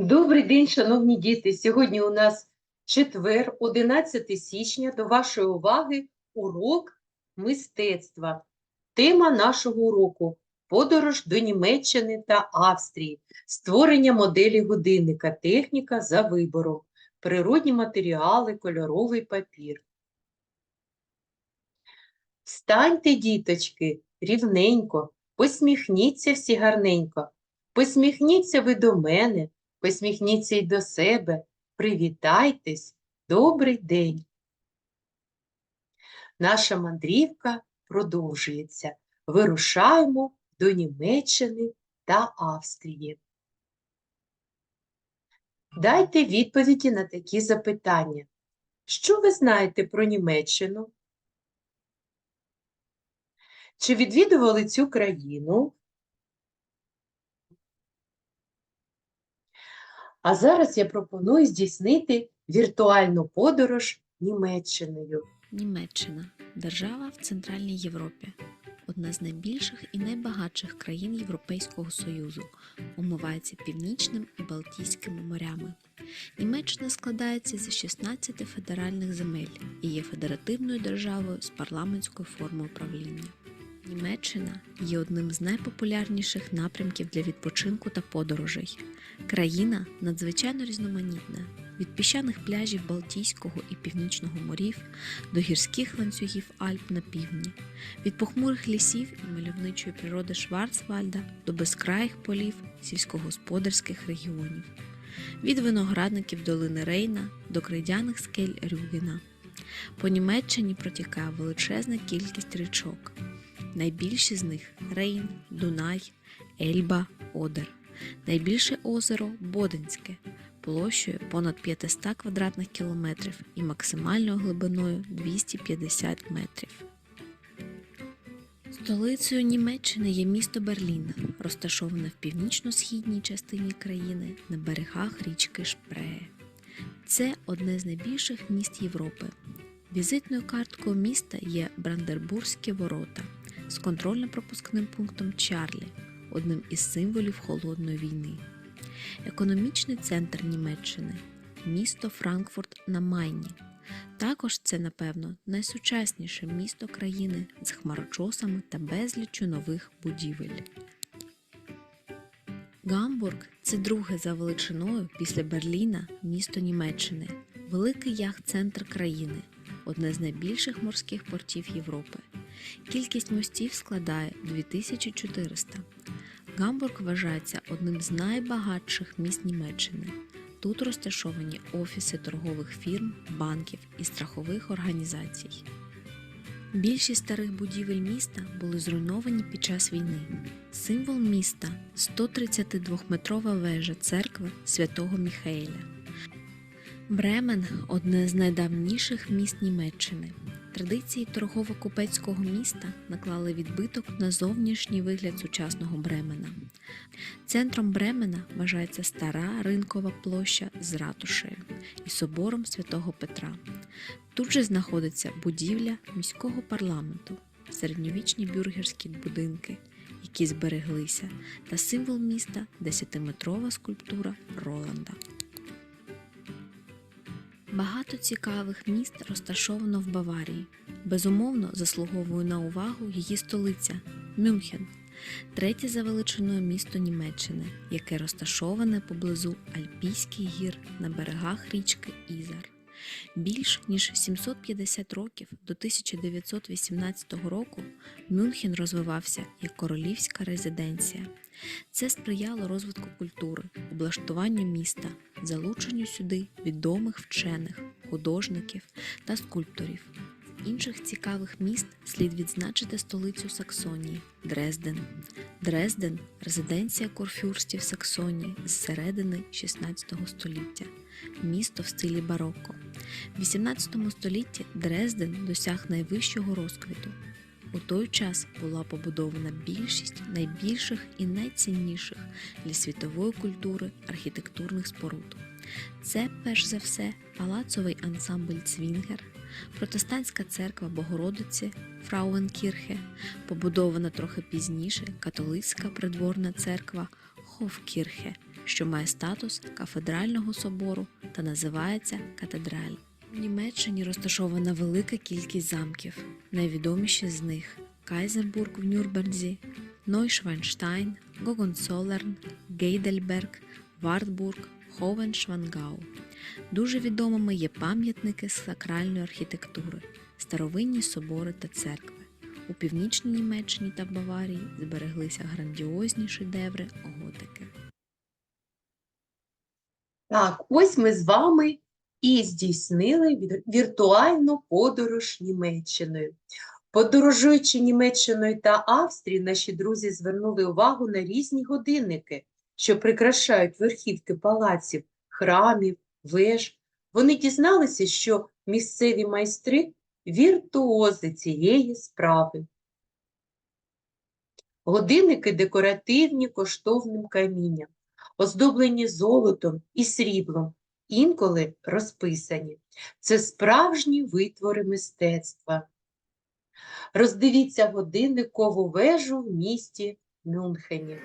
Добрий день, шановні діти! Сьогодні у нас четвер, 11 січня. До вашої уваги урок мистецтва. Тема нашого уроку подорож до Німеччини та Австрії, створення моделі годинника, техніка за вибором, природні матеріали, кольоровий папір. Встаньте, діточки, рівненько, посміхніться всі гарненько, посміхніться ви до мене. Посміхніться й до себе, привітайтесь, добрий день. Наша мандрівка продовжується. Вирушаємо до Німеччини та Австрії. Дайте відповіді на такі запитання. Що ви знаєте про Німеччину? Чи відвідували цю країну? А зараз я пропоную здійснити віртуальну подорож Німеччиною. Німеччина держава в Центральній Європі, одна з найбільших і найбагатших країн Європейського Союзу, омивається Північним і Балтійськими морями. Німеччина складається зі 16 федеральних земель і є федеративною державою з парламентською формою правління. Німеччина є одним з найпопулярніших напрямків для відпочинку та подорожей. Країна надзвичайно різноманітна від піщаних пляжів Балтійського і Північного морів до гірських ланцюгів Альп на півдні, від похмурих лісів і мальовничої природи Шварцвальда до безкраїх полів сільськогосподарських регіонів, від виноградників долини Рейна до крейдяних скель Рюгена. По Німеччині протікає величезна кількість річок. Найбільші з них Рейн, Дунай, Ельба, Одер. Найбільше озеро Боденське, площею понад 500 квадратних кілометрів і максимальною глибиною 250 метрів. Столицею Німеччини є місто Берлін, розташоване в північно-східній частині країни на берегах річки Шпрее. Це одне з найбільших міст Європи. Візитною карткою міста є Брандербурзькі ворота з контрольно-пропускним пунктом Чарлі, одним із символів холодної війни. Економічний центр Німеччини місто Франкфурт на Майні. Також це, напевно, найсучасніше місто країни з хмарочосами та безліччю нових будівель. Гамбург це друге за величиною після Берліна місто Німеччини, великий яхт-центр країни, одне з найбільших морських портів Європи. Кількість мостів складає 2400. Гамбург вважається одним з найбагатших міст Німеччини. Тут розташовані офіси торгових фірм, банків і страхових організацій. Більшість старих будівель міста були зруйновані під час війни. Символ міста 132-метрова вежа церкви святого Міхаеля. Бремен одне з найдавніших міст Німеччини. Традиції торгово-купецького міста наклали відбиток на зовнішній вигляд сучасного Бремена. Центром Бремена вважається стара ринкова площа з ратушею і собором святого Петра. Тут же знаходиться будівля міського парламенту, середньовічні бюргерські будинки, які збереглися, та символ міста 10-метрова скульптура Роланда. Багато цікавих міст розташовано в Баварії. Безумовно, заслуговує на увагу її столиця Мюнхен, третє за величиною місто Німеччини, яке розташоване поблизу Альпійських гір на берегах річки Ізар. Більш ніж 750 років до 1918 року Мюнхен розвивався як королівська резиденція. Це сприяло розвитку культури, облаштуванню міста, залученню сюди відомих вчених, художників та скульпторів. Інших цікавих міст слід відзначити столицю Саксонії Дрезден. Дрезден резиденція курфюрстів Саксонії з середини 16 століття, місто в стилі барокко. В 18 столітті Дрезден досяг найвищого розквіту. У той час була побудована більшість найбільших і найцінніших для світової культури архітектурних споруд. Це, перш за все, палацовий ансамбль Цвінгер, протестантська церква Богородиці Фрауенкірхе, побудована трохи пізніше католицька придворна церква Хофкірхе, що має статус кафедрального собору та називається катедраль. В Німеччині розташована велика кількість замків. Найвідоміші з них Кайзербург в Нюрнберзі, Нойшвайнштайн, Гогонцолерн, Гейдельберг, Вартбург, Ховеншвангау. Дуже відомими є пам'ятники сакральної архітектури, старовинні собори та церкви. У північній Німеччині та Баварії збереглися грандіозні шедеври готики. Так, ось ми з вами і здійснили віртуальну подорож Німеччиною. Подорожуючи Німеччиною та Австрією, наші друзі звернули увагу на різні годинники, що прикрашають верхівки палаців, храмів, веж. Вони дізналися, що місцеві майстри віртуози цієї справи. Годинники декоративні коштовним камінням, оздоблені золотом і сріблом, інколи розписані. Це справжні витвори мистецтва. Роздивіться годинникову вежу в місті Мюнхені.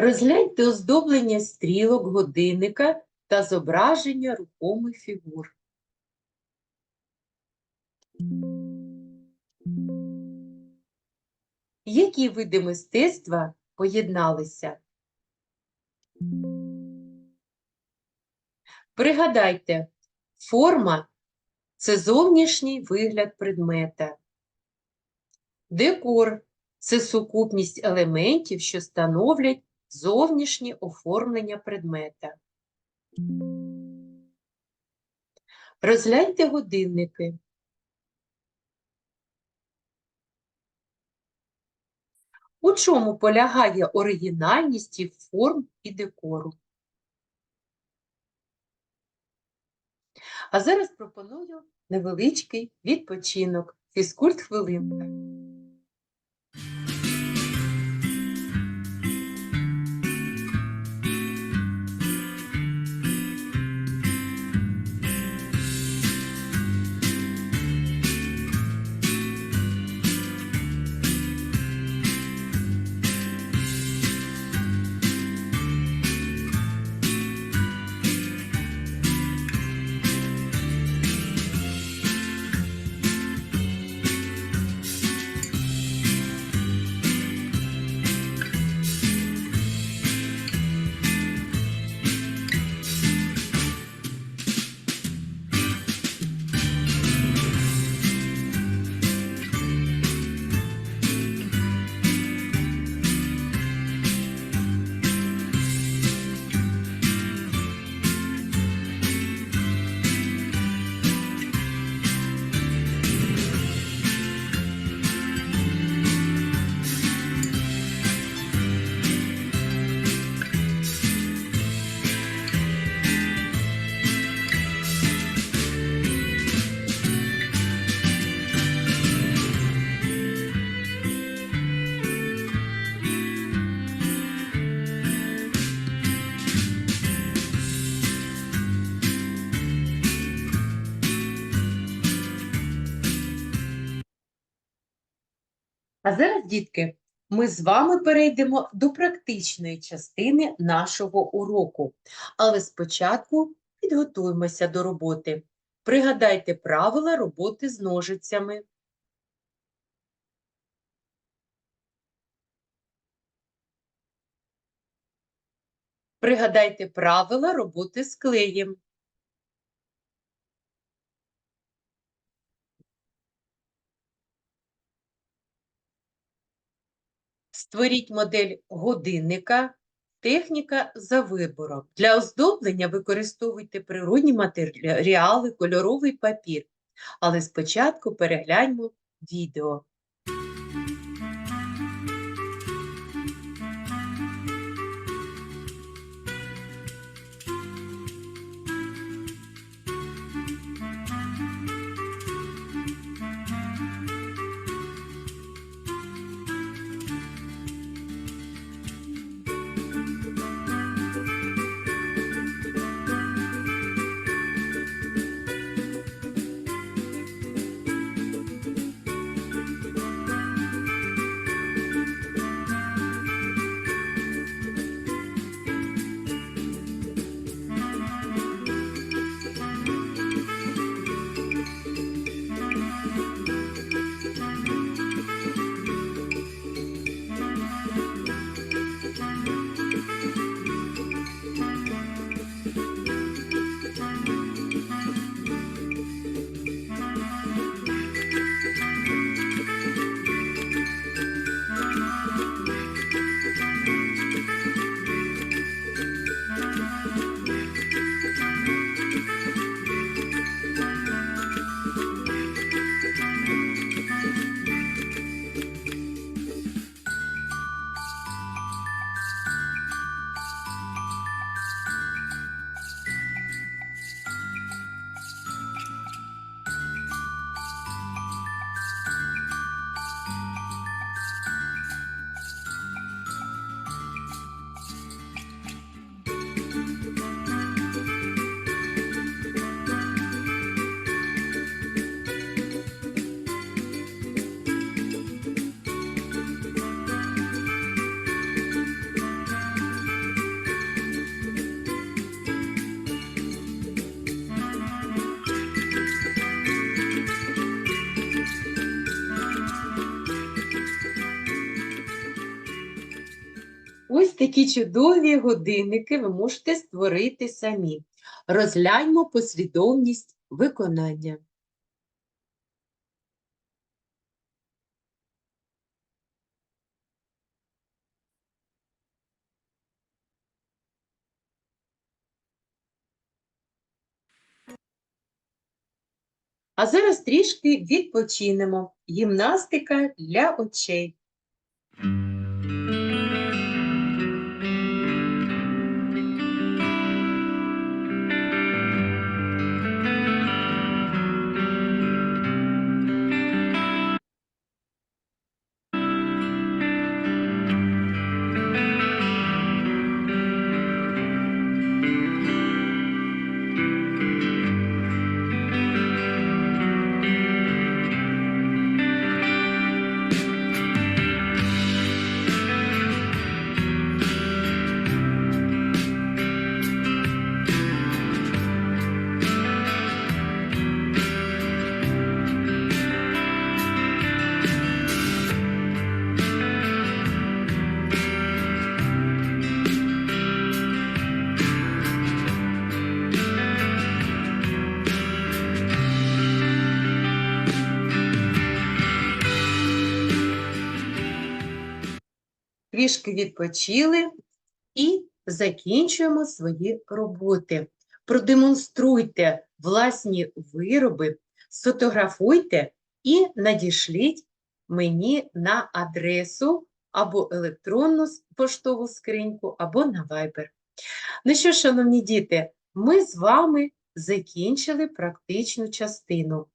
Розгляньте оздоблення стрілок годинника та зображення рухомих фігур. Які види мистецтва поєдналися? Пригадайте, форма це зовнішній вигляд предмета. Декор це сукупність елементів, що становлять зовнішнє оформлення предмета. Розгляньте годинники. У чому полягає оригінальність форм і декору? А зараз пропоную невеличкий відпочинок. Фізкульт хвилинка. А зараз, дітки, ми з вами перейдемо до практичної частини нашого уроку. Але спочатку підготуємося до роботи. Пригадайте правила роботи з ножицями. Пригадайте правила роботи з клеєм. Створіть модель годинника, техніка за вибором. Для оздоблення використовуйте природні матеріали, кольоровий папір. Але спочатку перегляньмо відео. Такі чудові годинники ви можете створити самі. Розгляньмо послідовність виконання. А зараз трішки відпочинемо. Гімнастика для очей. Трішки відпочили і закінчуємо свої роботи. Продемонструйте власні вироби, сфотографуйте і надішліть мені на адресу або електронну поштову скриньку, або на Viber. Ну що, шановні діти, ми з вами закінчили практичну частину.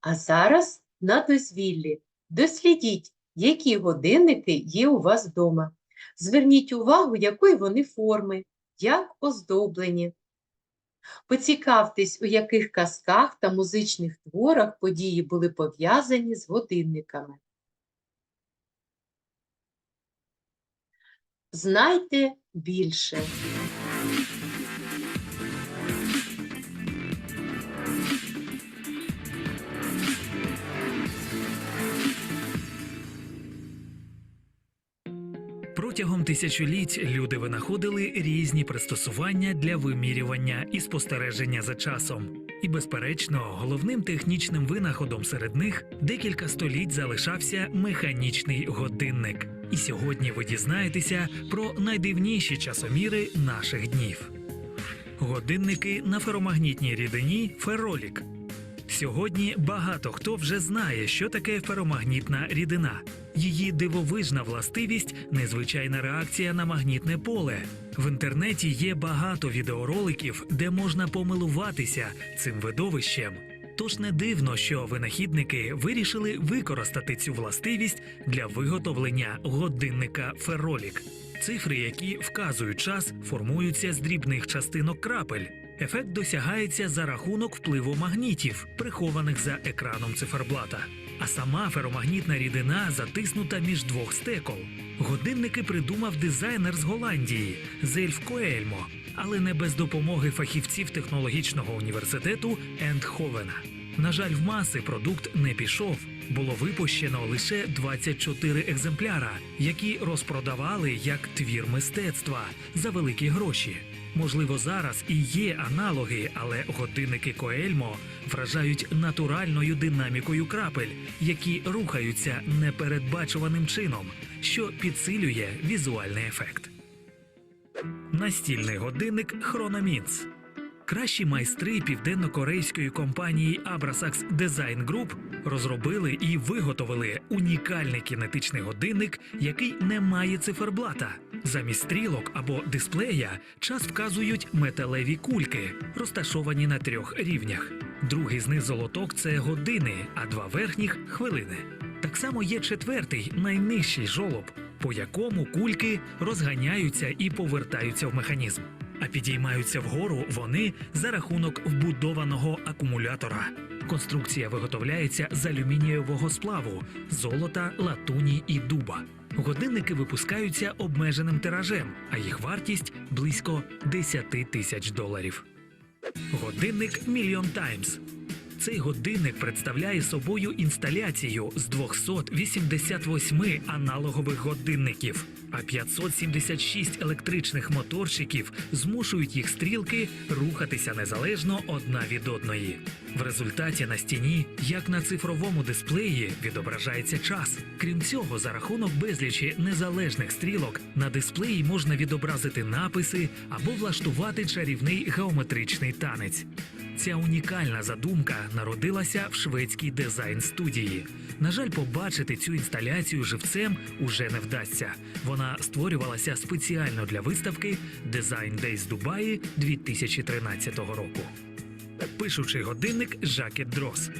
А зараз на дозвіллі дослідіть, які годинники є у вас вдома. Зверніть увагу, якої вони форми, як оздоблені. Поцікавтесь, у яких казках та музичних творах події були пов'язані з годинниками. Знайте більше. Протягом тисячоліть люди винаходили різні пристосування для вимірювання і спостереження за часом. І, безперечно, головним технічним винаходом серед них декілька століть залишався механічний годинник. І сьогодні ви дізнаєтеся про найдивніші часоміри наших днів. Годинники на феромагнітній рідині феролік. Сьогодні багато хто вже знає, що таке феромагнітна рідина. Її дивовижна властивість незвичайна реакція на магнітне поле. В інтернеті є багато відеороликів, де можна помилуватися цим видовищем. Тож не дивно, що винахідники вирішили використати цю властивість для виготовлення годинника феролік. Цифри, які вказують час, формуються з дрібних частинок крапель. Ефект досягається за рахунок впливу магнітів, прихованих за екраном циферблата. А сама феромагнітна рідина затиснута між двох стекол. Годинники придумав дизайнер з Голландії Зельф Коельмо, але не без допомоги фахівців технологічного університету Ендховена. На жаль, в маси продукт не пішов. Було випущено лише 24 екземпляра, які розпродавали як твір мистецтва за великі гроші. Можливо, зараз і є аналоги, але годинники Коельмо вражають натуральною динамікою крапель, які рухаються непередбачуваним чином, що підсилює візуальний ефект. Настільний годинник Chronomins. Кращі майстри південно-корейської компанії Abrasax Design Group розробили і виготовили унікальний кінетичний годинник, який не має циферблата. Замість стрілок або дисплея час вказують металеві кульки, розташовані на трьох рівнях. Другий знизу золоток це години, а два верхніх хвилини. Так само є четвертий, найнижчий жолоб, по якому кульки розганяються і повертаються в механізм. А підіймаються вгору вони за рахунок вбудованого акумулятора. Конструкція виготовляється з алюмінієвого сплаву, золота, латуні і дуба. Годинники випускаються обмеженим тиражем, а їх вартість близько 10 тисяч доларів. Годинник Мільйон Times. Цей годинник представляє собою інсталяцію з 288 аналогових годинників, а 576 електричних моторчиків змушують їх стрілки рухатися незалежно одна від одної. В результаті на стіні, як на цифровому дисплеї, відображається час. Крім цього, за рахунок безлічі незалежних стрілок на дисплеї можна відобразити написи або влаштувати чарівний геометричний танець. Ця унікальна задумка народилася в шведській дизайн студії. На жаль, побачити цю інсталяцію живцем уже не вдасться. Вона створювалася спеціально для виставки Design Days Дубаї 2013 року. Пишучий годинник Жакет Дрос.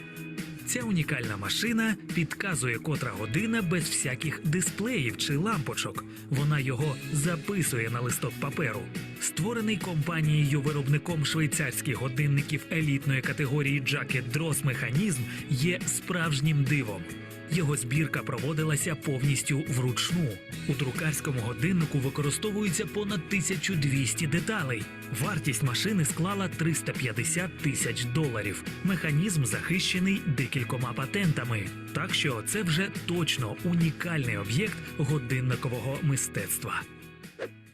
Ця унікальна машина підказує котра година без всяких дисплеїв чи лампочок. Вона його записує на листок паперу. Створений компанією виробником швейцарських годинників елітної категорії Jacket Dross механізм є справжнім дивом. Його збірка проводилася повністю вручну. У друкарському годиннику використовується понад 1200 деталей. Вартість машини склала 350 тисяч доларів. Механізм захищений декількома патентами. Так що це вже точно унікальний об'єкт годинникового мистецтва.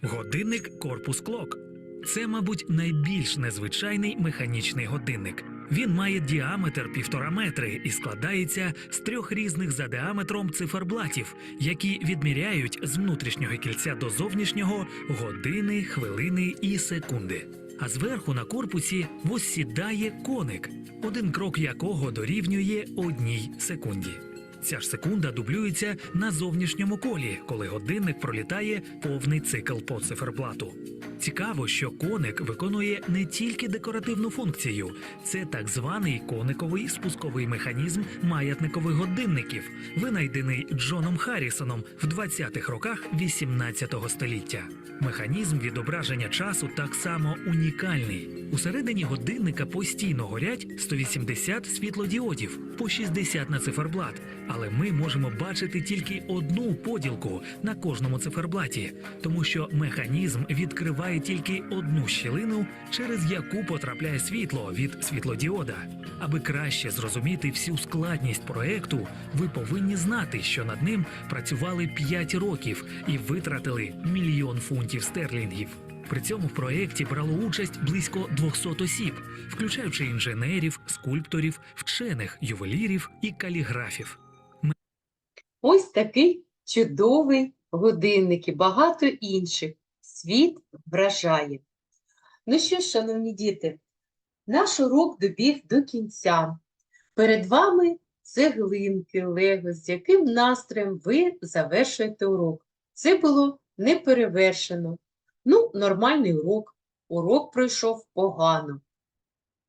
Годинник Корпус Клок. Це, мабуть, найбільш незвичайний механічний годинник. Він має діаметр півтора метри і складається з трьох різних за діаметром циферблатів, які відміряють з внутрішнього кільця до зовнішнього години, хвилини і секунди. А зверху на корпусі восідає коник, один крок якого дорівнює одній секунді. Ця ж секунда дублюється на зовнішньому колі, коли годинник пролітає повний цикл по циферблату. Цікаво, що коник виконує не тільки декоративну функцію, це так званий кониковий спусковий механізм маятникових годинників, винайдений Джоном Харрісоном в 20-х роках 18-го століття. Механізм відображення часу так само унікальний. Усередині годинника постійно горять 180 світлодіодів по 60 на циферблат, але ми можемо бачити тільки одну поділку на кожному циферблаті, тому що механізм відкриває тільки одну щілину, через яку потрапляє світло від світлодіода. Аби краще зрозуміти всю складність проекту, ви повинні знати, що над ним працювали 5 років і витратили мільйон фунтів стерлінгів. При цьому в проєкті брало участь близько 200 осіб, включаючи інженерів, скульпторів, вчених, ювелірів і каліграфів. Ось такий чудовий годинник і багато інших. Світ вражає. Ну що шановні діти, наш урок добіг до кінця. Перед вами цеглинки Лего, з яким настроєм ви завершуєте урок. Це було неперевершено. Ну, нормальний урок. Урок пройшов погано.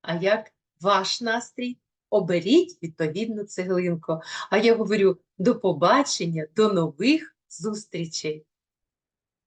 А як ваш настрій? Оберіть відповідну цеглинку. А я говорю до побачення, до нових зустрічей.